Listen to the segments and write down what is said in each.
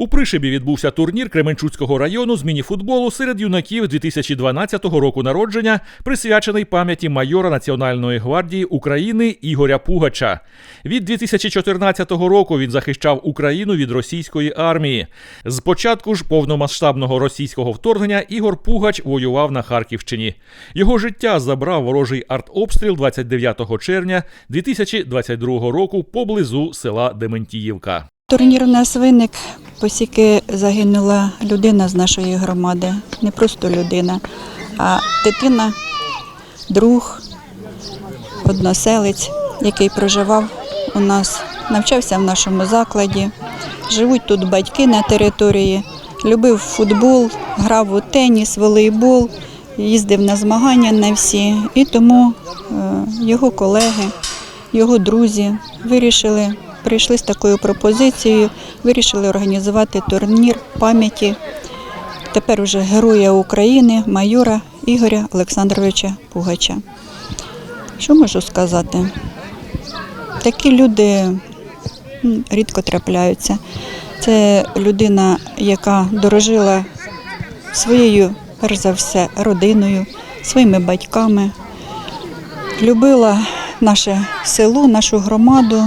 У Пришибі відбувся турнір Кременчуцького району з мініфутболу серед юнаків 2012 року народження, присвячений пам'яті майора Національної гвардії України Ігоря Пугача. Від 2014 року він захищав Україну від російської армії. З початку ж повномасштабного російського вторгнення Ігор Пугач воював на Харківщині. Його життя забрав ворожий артобстріл 29 червня 2022 року поблизу села Дементіївка. Турнір у нас виник, оскільки загинула людина з нашої громади. Не просто людина, а дитина, друг, односелець, який проживав у нас, навчався в нашому закладі. Живуть тут батьки на території, любив футбол, грав у теніс, волейбол, їздив на змагання на всі. І тому е, його колеги, його друзі вирішили, прийшли з такою пропозицією, вирішили організувати турнір пам'яті тепер уже Героя України, майора Ігоря Олександровича Пугача. Що можу сказати? Такі люди рідко трапляються. Це людина, яка дорожила своєю, перш за все, родиною, своїми батьками, любила наше село, нашу громаду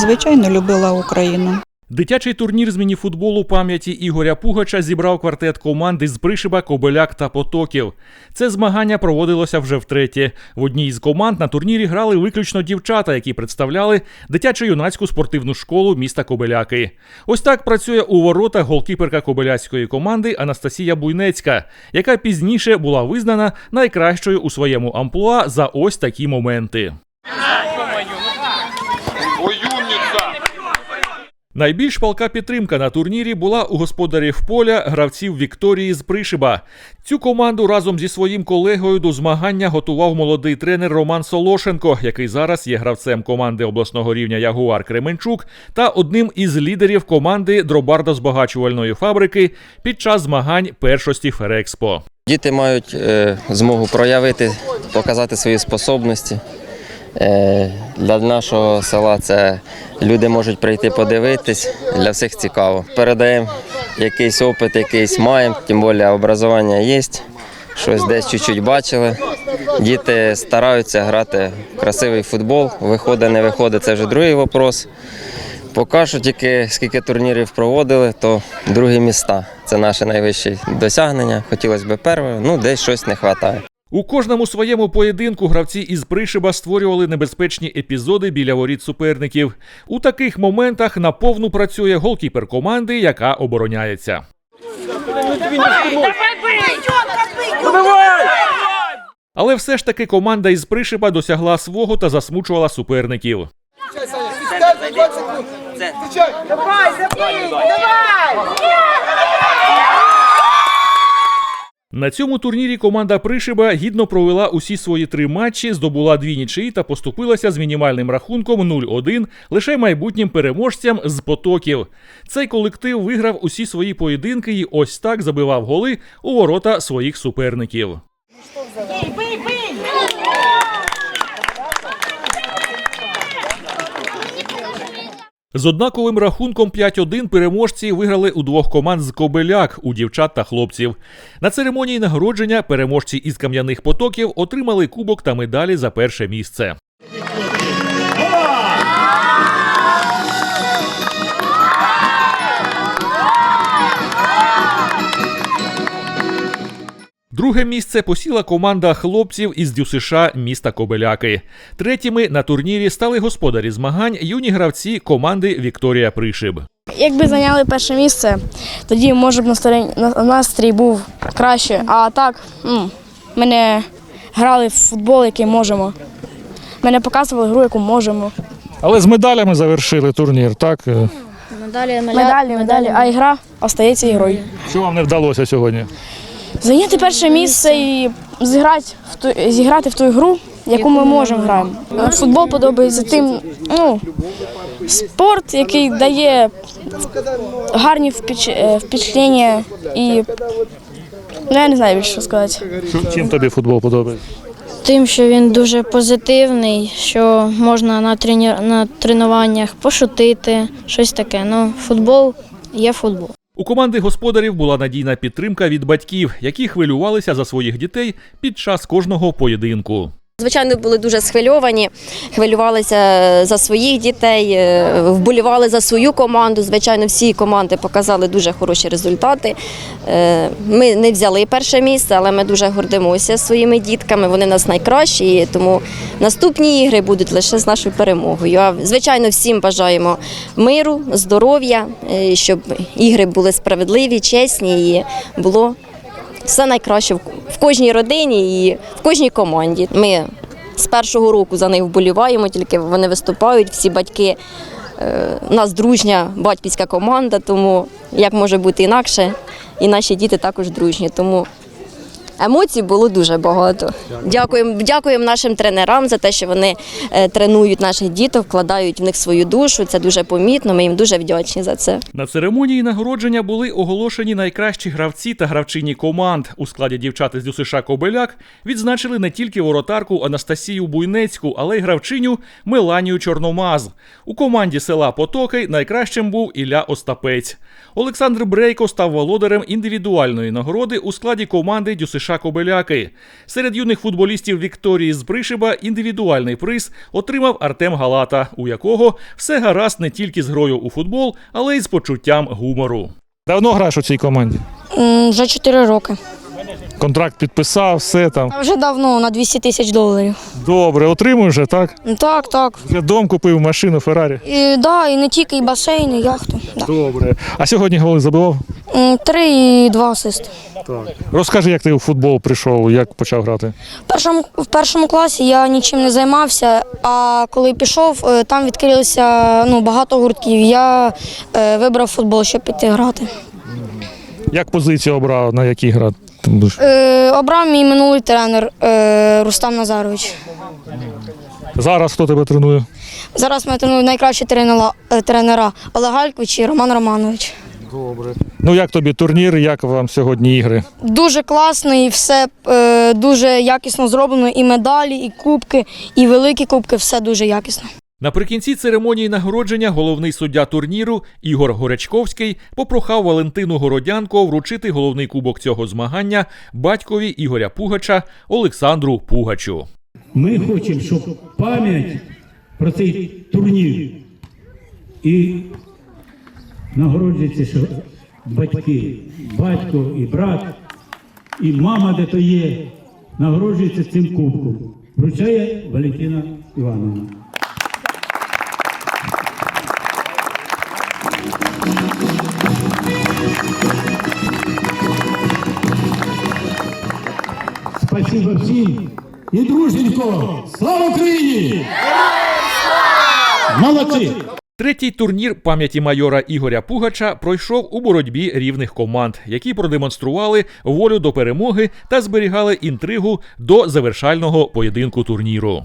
звичайно, любила Україну. Дитячий турнір з мініфутболу пам'яті Ігоря Пугача зібрав квартет команди з Пришиба, Кобеляк та Потоків. Це змагання проводилося вже втретє. В одній з команд на турнірі грали виключно дівчата, які представляли дитячо-юнацьку спортивну школу міста Кобеляки. Ось так працює у воротах голкіперка кобеляцької команди Анастасія Буйнецька, яка пізніше була визнана найкращою у своєму амплуа за ось такі моменти. Найбільш палка підтримка на турнірі була у господарів поля гравців Вікторії з Пришиба. Цю команду разом зі своїм колегою до змагання готував молодий тренер Роман Солошенко, який зараз є гравцем команди обласного рівня Ягуар Кременчук та одним із лідерів команди дробардо-збагачувальної фабрики під час змагань першості Ферекспо. Діти мають е, змогу проявити, показати свої способності. Е, для нашого села це люди можуть прийти подивитись, для всіх цікаво. Передаємо якийсь опит, якийсь маємо, тим більше образування є, щось десь чуть-чуть бачили. Діти стараються грати в красивий футбол, виходить, не виходить, це вже другий вопрос. Поки що тільки скільки турнірів проводили, то другі міста. Це наше найвище досягнення. Хотілося б перше, ну десь щось не вистачає. У кожному своєму поєдинку гравці із Пришиба створювали небезпечні епізоди біля воріт суперників. У таких моментах наповну працює голкіпер команди, яка обороняється. Але все ж таки команда із Пришиба досягла свого та засмучувала суперників. На цьому турнірі команда Пришиба гідно провела усі свої три матчі, здобула дві нічиї та поступилася з мінімальним рахунком 0-1 лише майбутнім переможцям з потоків. Цей колектив виграв усі свої поєдинки і ось так забивав голи у ворота своїх суперників. З однаковим рахунком 5-1 переможці виграли у двох команд з Кобеляк у дівчат та хлопців. На церемонії нагородження переможці із кам'яних потоків отримали кубок та медалі за перше місце. Друге місце посіла команда хлопців із ДЮСШ міста Кобеляки. Третіми на турнірі стали господарі змагань юні гравці команди Вікторія Пришиб. Якби зайняли перше місце, тоді може б настрій, настрій був краще. А так, м, ми не грали в футбол, який можемо. Ми не показували гру, яку можемо. Але з медалями завершили турнір, так? Е, Медалі, медалі, а ігра остається ігрою. Що вам не вдалося сьогодні? Зайняти перше місце і зіграти в ту, зіграти в ту гру, яку ми можемо граємо. Футбол подобається тим, ну, спорт, який дає гарні е, впечатлення і ну, я не знаю більше що сказати. Чим тобі футбол подобається? Тим, що він дуже позитивний, що можна на, трені... на тренуваннях пошутити, щось таке. Ну, футбол є футбол. У команди господарів була надійна підтримка від батьків, які хвилювалися за своїх дітей під час кожного поєдинку. Звичайно, були дуже схвильовані, хвилювалися за своїх дітей, е, вболівали за свою команду. Звичайно, всі команди показали дуже хороші результати. Е, Ми не взяли перше місце, але ми дуже гордимося своїми дітками. Вони нас найкращі, тому наступні ігри будуть лише з нашою перемогою. А звичайно, всім бажаємо миру, здоров'я, е, щоб ігри були справедливі, чесні і було все найкраще в- кожній родині і в кожній команді. Ми з першого року за них вболіваємо, тільки вони виступають, всі батьки. Е, У нас дружня батьківська команда, тому як може бути інакше, і наші діти також дружні. Тому емоцій було дуже багато. Дякуємо, дякуємо нашим тренерам за те, що вони е, тренують наших діток, вкладають в них свою душу. Це дуже помітно. Ми їм дуже вдячні за це. На церемонії нагородження були оголошені найкращі гравці та гравчині команд. У складі дівчат із ДЮСШ Кобеляк відзначили не тільки воротарку Анастасію Буйнецьку, але й гравчиню Меланію Чорномаз. У команді села Потоки найкращим був Ілля Остапець. Олександр Брейко став володарем індивідуальної нагороди у складі команди ДЮСШ Кобеляки. Серед юних футболістів Вікторії з Бришиба індивідуальний приз отримав Артем Галата, у якого все гаразд не тільки з грою у футбол, але й з почуттям гумору. Давно граєш у цій команді? Вже 4 роки. Контракт підписав, все там. А Вже давно на 200 тисяч доларів. Добре, отримуєш, же, так? Ну, Так, так. Вже дом купив, машину, Феррарі. І, да, і не тільки і басейн, і яхту. Да. Добре. А сьогодні голи забивав? М, Три і два асисти. Розкажи, як ти у футбол прийшов, як почав грати. В першому, в першому класі я нічим не займався, а коли пішов, е, там відкрилося ну, багато гуртків. Я е, вибрав футбол, щоб піти грати. Як позицію обрав, на якій грати? Будеш? Е, обрав мій минулий тренер е, Рустам Назарович. Зараз хто тебе тренує? Зараз ми тренуємо найкращі тренера, е, тренера Олег Галькович і Роман Романович. Добре. Ну як тобі турнір, як вам сьогодні ігри? Дуже класно і все е, дуже якісно зроблено. І медалі, і кубки, і великі кубки все дуже якісно. Наприкінці церемонії нагородження головний суддя турніру Ігор Горячковський попрохав Валентину Городянко вручити головний кубок цього змагання батькові Ігоря Пугача Олександру Пугачу. Ми хочемо, щоб пам'ять про цей турнір і нагороджується, що батьки, батько і брат, і мама, де то є, нагороджується цим кубком. Вручає Валентина Івановна. Спасибо всім і дружненько! Слава Україні! Молодці! Третій турнір пам'яті майора Ігоря Пугача пройшов у боротьбі рівних команд, які продемонстрували волю до перемоги та зберігали інтригу до завершального поєдинку турніру.